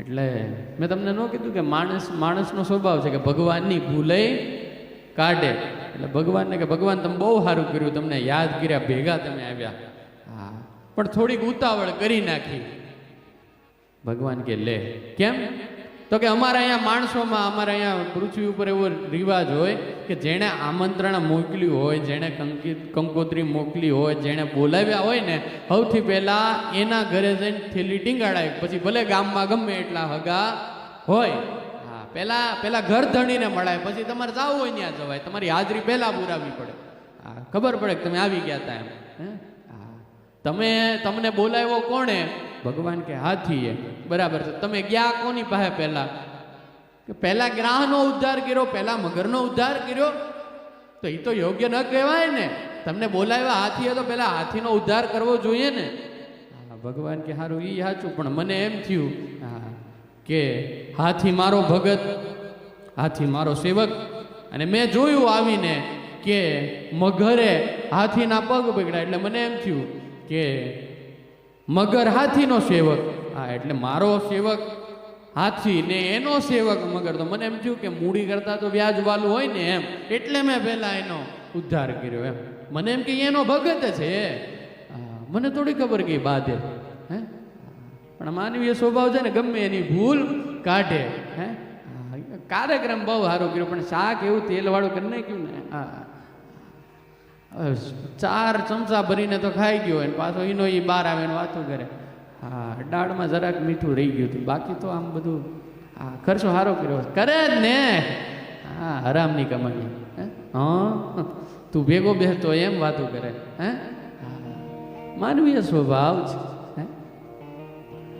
એટલે મેં તમને ન કીધું કે માણસ, માણસનો સ્વભાવ છે કે ભગવાનની ભૂલે કાઢે. એટલે ભગવાનને કે, ભગવાન, તમે બહુ સારું કર્યું. તમને યાદ કર્યા, ભેગા તમે આવ્યા. હા. પણ થોડીક ઉતાવળ કરી નાખી. ભગવાન કે, લે. કેમ? તો કે અમારા અહીંયા માણસોમાં, અમારા અહીંયા પૃથ્વી ઉપર એવો રિવાજ હોય કે જેણે આમંત્રણ મોકલ્યું હોય, જેણે કંકિત, કંકોત્રી મોકલી હોય, જેણે બોલાવ્યા હોય ને, સૌથી પહેલાં એના ઘરે જઈને થેલી ટીંગાડાય, પછી ભલે ગામમાં ગમે એટલા હગા હોય. હા, પહેલાં પહેલાં ઘર ધણીને મળાય, પછી તમારે જવું હોય ત્યાં જવાય, તમારી હાજરી પહેલાં પુરાવી પડે. હા, ખબર પડે કે તમે આવી ગયા હતા એમ. હા. તમે, તમને બોલાવ્યો કોણે? ભગવાન કે હાથીએ બરાબર છે. તમે ગયા કોની પાસે પહેલા? કે પહેલા ગ્રાહનો ઉદ્ધાર કર્યો, પહેલા મગરનો ઉદ્ધાર કર્યો? તો એ તો યોગ્ય ન કહેવાય ને. તમને બોલાવ્યા હાથીએ તો પહેલા હાથીનો ઉદ્ધાર કરવો જોઈએ ને. ભગવાન કે સારું એ સાચું, પણ મને એમ થયું, હા, કે હાથી મારો ભગત, હાથી મારો સેવક. અને મેં જોયું આવીને કે મગરે હાથીના પગ બગડ્યા. એટલે મને એમ થયું કે મગર હાથીનો સેવક. હા, એટલે મારો સેવક હાથી ને એનો સેવક મગર. તો મને એમ થયું કે મૂડી કરતા તો વ્યાજ વાલું હોય ને એમ. એટલે મેં પહેલા એનો ઉદ્ધાર કર્યો એમ. મને એમ કે એનો ભગત છે. મને થોડી ખબર કે બાધે. હે? પણ માનવીય સ્વભાવ છે ને ગમે એની ભૂલ કાઢે. હે, કાર્યક્રમ બહુ સારો કર્યો, પણ શાક એવું તેલવાળું કરી નાખ્યું ને. હા. ચાર ચમચા ભરીને તો ખાઈ ગયો અને પાછો એનો એ બહાર આવે ને વાતો કરે. હા, દાળમાં જરાક મીઠું રહી ગયું હતું. બાકી તો આમ બધું, હા, ખર્ચો સારો કર્યો કરે જ ને. હા હરામની કમાણી. હે? તું ભેગો બેસતો એમ વાતો કરે. હે. માનવીય સ્વભાવ છે.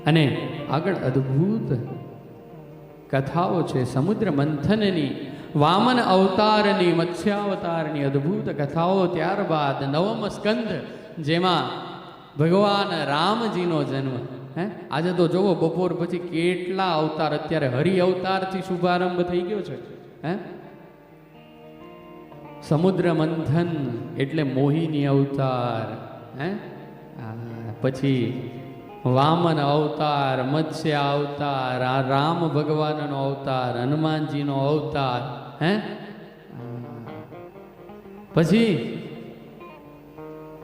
અને આગળ અદ્ભુત કથાઓ છે. સમુદ્ર મંથનની વામન અવતારની મત્સ્યાવતારની અદ્ભુત કથાઓ ત્યારબાદ નવમ સ્કંદ, જેમાં ભગવાન રામજીનો જન્મ. હે? આજે તો જુઓ બપોર પછી કેટલા અવતાર? અત્યારે હરિ અવતારથી શુભારંભ થઈ ગયો છે. હે? સમુદ્ર મંથન એટલે મોહિની અવતાર. હે? પછી વામન અવતાર, મત્સ્ય અવતાર રામ ભગવાનનો અવતાર, હનુમાનજીનો અવતાર, હે? પછી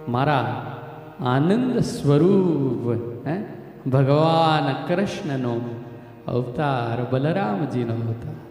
મારા આનંદ સ્વરૂપ, હે? ભગવાન કૃષ્ણનો અવતાર, બલરામજીનો અવતાર.